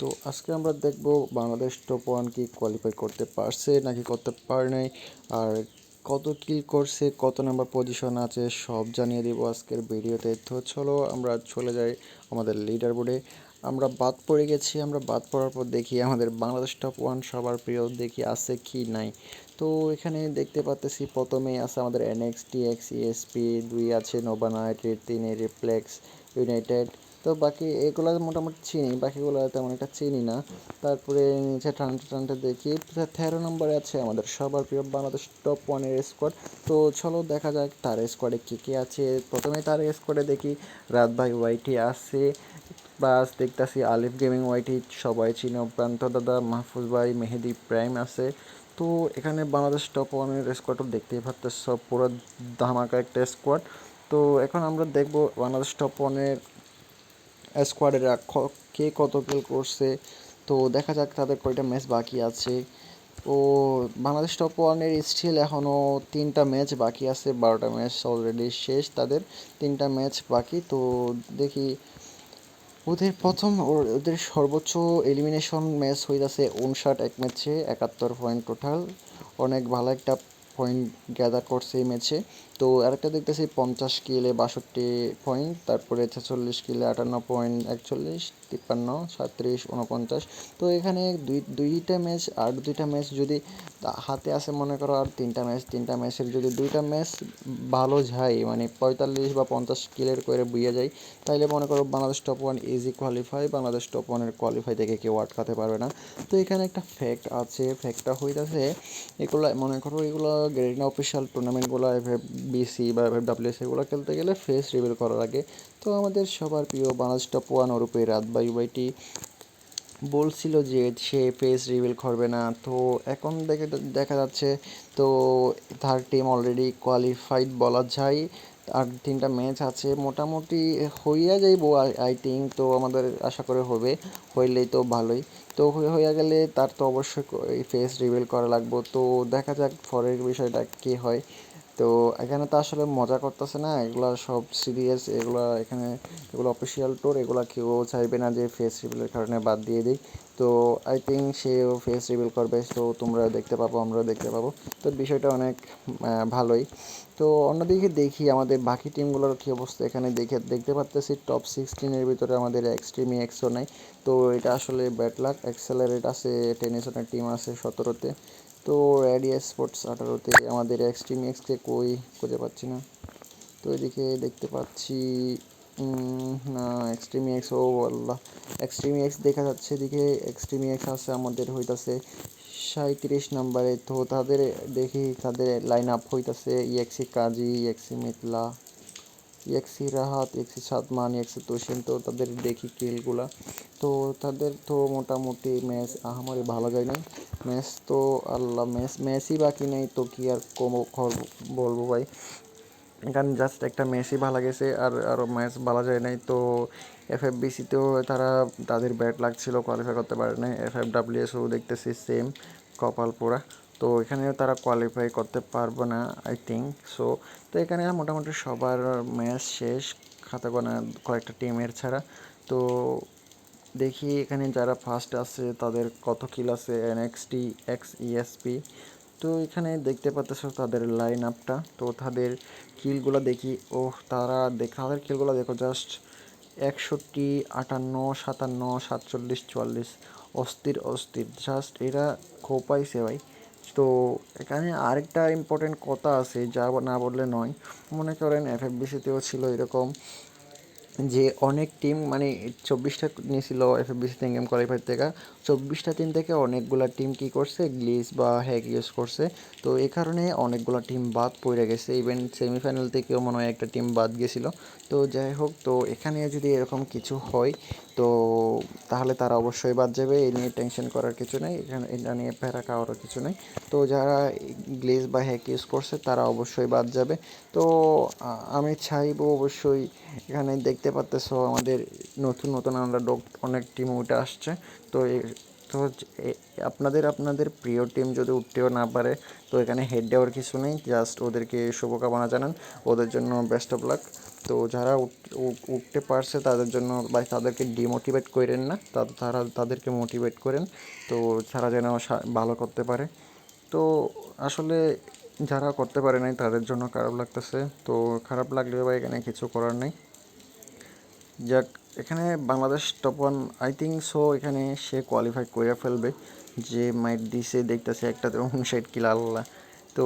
তো আজকে আমরা দেখব বাংলাদেশ টপ ওয়ান কি কোয়ালিফাই করতে পারছে নাকি করতে পারে নাই, আর কত কি করছে, কত নাম্বার পজিশন আছে, সব জানিয়ে দেবো আজকের ভিডিওতে। তো চলো আমরা চলে যাই আমাদের লিডার বোর্ডে আমরা বাদ পড়ে গেছি, আমরা বাদ পড়ার পর দেখি আমাদের বাংলাদেশ টপ ওয়ান সবার প্রিয় দেখি আছে কি নাই। তো এখানে দেখতে পাচ্তেছি প্রথমে আছে আমাদের এনএক্সটি এক্স ইএসপি দুই আছে নোভা নাইটেড তিনে রিফ্লেক্স ইউনাইটেড তো বাকি এগুলো মোটামুটি চিনি, বাকিগুলো তেমন একটা চিনি না। তারপরে নিচে টানতে টানতে দেখি তেরো নম্বরে আছে আমাদের সবার প্রিয় বাংলাদেশ টপ ওয়ানের স্কোয়াড তো চলো দেখা যাক তার স্কোয়াডে কী কী আছে। প্রথমে তার স্কোয়াডে দেখি, রাত ভাই ওয়াইটি আছে। প্লাস দেখতাছি আলিফ গেমিং ওয়াইটি সবাই চিনো প্রান্ত দাদা, মাহফুজ ভাই, মেহেদি প্রাইম আছে। তো এখানে বাংলাদেশ টপ ওয়ানের স্কোয়াডও দেখতেই পাচ্ছ পুরো ধামাকা একটা স্কোয়াড তো এখন আমরা দেখব বাংলাদেশ টপ ওয়ানের স্কোয়াডেরা কে কত কিল করছে? তো দেখা যাক তাদের কয়টা ম্যাচ বাকি আছে। ও বাংলাদেশ টপ ওয়ানের স্টিল এখনও তিনটা ম্যাচ বাকি আছে, বারোটা ম্যাচ অলরেডি শেষ, তাদের তিনটা ম্যাচ বাকি। তো দেখি, ওদের প্রথম ওদের সর্বোচ্চ এলিমিনেশন ম্যাচ হইতাছে উনষাট এক ম্যাচে একাত্তর পয়েন্ট টোটাল অনেক ভালো একটা পয়েন্ট গ্যাদার করছে এই ম্যাচে তো আরেকটা দেখতেছি পঞ্চাশ কিলে বাষট্টি পয়েন্ট তারপরে ছেচল্লিশ কিলে আটান্ন পয়েন্ট একচল্লিশ, তিপ্পান্ন, সাঁত্রিশ উনপঞ্চাশ তো এখানে দুই, দুইটা ম্যাচ আর দুইটা ম্যাচ যদি হাতে আসে মনে করো আর তিনটা ম্যাচ তিনটা ম্যাচের যদি দুইটা ম্যাচ ভালো যায় মানে পঁয়তাল্লিশ বা পঞ্চাশ কিলের করে বুইয়ে যায়, তাইলে মনে করো Bangladesh top one easy qualify Bangladesh top ওয়ানের কোয়ালিফাই থেকে কেউ আটকাতে পারবে না। তো এখানে একটা ফ্যাক্ট আছে ফ্যাক্টটা হইতেছে, এগুলো মনে করো এগুলো গ্রেডিনা অফিসিয়াল টুর্নামেন্টগুলো বিসি বা ডাব্লিউএস এগুলো খেলতে গেলে ফেস রিভিল করার আগে তো আমাদের সবার প্রিয় বাংলাদেশ টপ ওয়ান ওরূপে রাত বাই বাইটি বলছিল যে সে ফেস রিভিল করবে না। তো এখন দেখে দেখা যাচ্ছে, তো তার টিম অলরেডি কোয়ালিফাইড বলা যায়। আর তিনটা ম্যাচ আছে, মোটামুটি হইয়া যাইব আই থিঙ্ক তো আমাদের আশা করে হবে, হইলেই তো ভালোই। তো হইয়া গেলে তার তো অবশ্যই ফেস রিভিল করা লাগবো। তো দেখা যাক পরের বিষয়টা কী হয়। তো এখানে তো আসলে মজা করতেছে না, এগুলো সব সিরিয়াস এগুলো এখানে এগুলো অফিসিয়াল টোর এগুলো কেউ চাইবে না যে ফেস রিভিলের কারণে বাদ দিয়ে দিই তো আই থিঙ্ক সেও ফেস রিভিল করবে তো তোমরা দেখতে পাবো, আমরাও দেখতে পাবো। তো বিষয়টা অনেক ভালোই। তো অন্যদিকে দেখি আমাদের বাকি টিমগুলোর কী অবস্থা এখানে দেখে, দেখতে পারতেছি টপ সিক্সটিনের ভিতরে আমাদের এক্সট্রিমি এক্সও নেই। তো এটা আসলে ব্যাট লাক এক্সেলারেট আছে টেনিসনের টিম আছে সতেরোতে। তো রেডিয়া স্পোর্টস আঠারোতে আমাদের এক্সট্রিম এক্সকে কই খুঁজে পাচ্ছি না। তো এদিকে দেখতে পাচ্ছি না এক্সট্রিমি এক্স ও আল্লাহ। এক্সট্রিমি এক্স দেখা যাচ্ছে এদিকে এক্সট্রিমি এক্স আছে আমাদের হইতাছে সাঁত্রিশ নাম্বারে। তো তাদের, দেখি তাদের লাইন আপ হইতেছে। ইএক্সি কাজী ইএক্সি মিথলা ইএক্সি রাহাত ইএক্সি সাদমান ইএক্সি তোষেন তো তাদের দেখি কিলগুলা। তো তাদের তো মোটামুটি ম্যাচ আহামারি ভালো যায় না ম্যাচ তো আল্লাহ, ম্যাচ, ম্যাচই বাকি নেই তো কি আর কম বলব ভাই? এখানে জাস্ট একটা ম্যাচই ভালো গেছে আর আরও ম্যাচ ভালো যায় নাই। তো এফ এফ বিসিতেও তারা তাদের ব্যাট লাগছিল কোয়ালিফাই করতে পারে নাই। এফ এফ ডাব্লিউএসও দেখতেছি সেম কপাল পোড়া। তো এখানেও তারা কোয়ালিফাই করতে পারবে না আই থিঙ্ক সো তো এখানে মোটামুটি সবার ম্যাচ শেষ খাতা কয়েকটা টিমের ছাড়া। তো দেখি এখানে যারা ফার্স্ট আছে, তাদের কত কিল আছে এনএক্সটি এক্স ইএসপি তো এখানে দেখতে পাচ্ছ তাদের লাইন আপটা তো তাদের কিলগুলো দেখি ও তারা দেখা, তাদের কিলগুলো দেখো জাস্ট একষট্টি, আটান্ন, সাতান্ন, সাতচল্লিশ, চুয়াল্লিশ। অস্থির অস্থির। জাস্ট এরা খোপাইছে ভাই। তো এখানে আরেকটা ইম্পর্টেন্ট কথা আছে, যা না বললে নয়। মনে করেন এফ এফ বিসিতেও ছিল এরকম যে অনেক টিম মানে চব্বিশটা নিয়েছিল F F BC game qualify থেকে। চব্বিশটা টিম থেকে অনেকগুলা টিম কী করছে? গ্লিস বা হ্যাক ইউজ করছে। তো এই কারণে অনেকগুলো টিম বাদ পড়ে গেছে। ইভেন সেমিফাইনাল থেকেও মনে হয় একটা টিম বাদ গেছিল। তো যাই হোক, তো এখানে যদি এরকম কিছু হয় তো তাহলে তারা অবশ্যই বাদ যাবে, এই নিয়ে টেনশন করার কিছু নেই, এখানে এটা নিয়ে প্যারা খাওয়ারও কিছু নেই। তো যারা গ্লেজ বা হ্যাক ইউজ করছে, তারা অবশ্যই বাদ যাবে। তো আমি চাইব অবশ্যই এখানে দেখতে পারতেছ আমাদের নতুন নতুন আমরা অনেক টিম উঠে আসছে। তো তো আপনাদের আপনাদের প্রিয় টিম যদি উঠতেও না পারে, তো এখানে হেড দেওয়ার কিছু নেই। জাস্ট ওদেরকে শুভকামনা জানান। ওদের জন্য বেস্ট অফ লাক তো যারা উঠ- উঠ- উঠতে পারছে, তাদের জন্য বা তাদেরকে ডিমোটিভেট করেন না। তারা, তাদেরকে মোটিভেট করেন। তো তারা যেন ভালো করতে পারে। তো আসলে যারা করতে পারে নাই, তাদের জন্য খারাপ লাগতেছে। তো খারাপ লাগলেও বা এখানে কিছু করার নেই। যাক এখানে Bangladesh top one I think so এখানে সে কোয়ালিফাই করে ফেলবে। যে মাইট দিছে, দেখতেছে একটাতে উনষাট কিলো, আল্লাহ। তো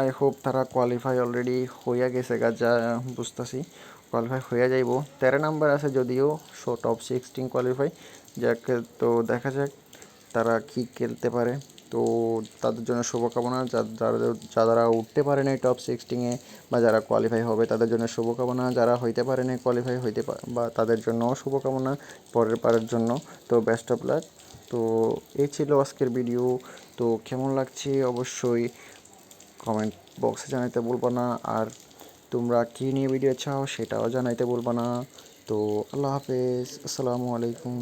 আই হোপ তারা কোয়ালিফাই অলরেডি হইয়া গেছে গা, যা বুঝতেছি। কোয়ালিফাই হইয়া যাইব। তেরো নাম্বার আছে যদিও সো টপ সিক্সটিন কোয়ালিফাই যাক, তো দেখা যাক তারা কি খেলতে পারে। তো তাদের জন্য শুভকামনা। যারা যারা উঠতে পারে নাই টপ সিক্সটিংয়ে বা যারা কোয়ালিফাই হবে, তাদের জন্য শুভকামনা। যারা হইতে পারে নাই কোয়ালিফাই হইতে বা তাদের জন্য শুভকামনা পরের, পারের জন্য। তো বেস্ট অফ লাক তো এই ছিল আজকের ভিডিও তো কেমন লাগছে অবশ্যই কমেন্ট বক্সে জানাইতে বলব না। আর তোমরা কী নিয়ে ভিডিও চাও সেটাও জানাইতে বলব না। তো আল্লাহ হাফেজ। আসসালামু আলাইকুম।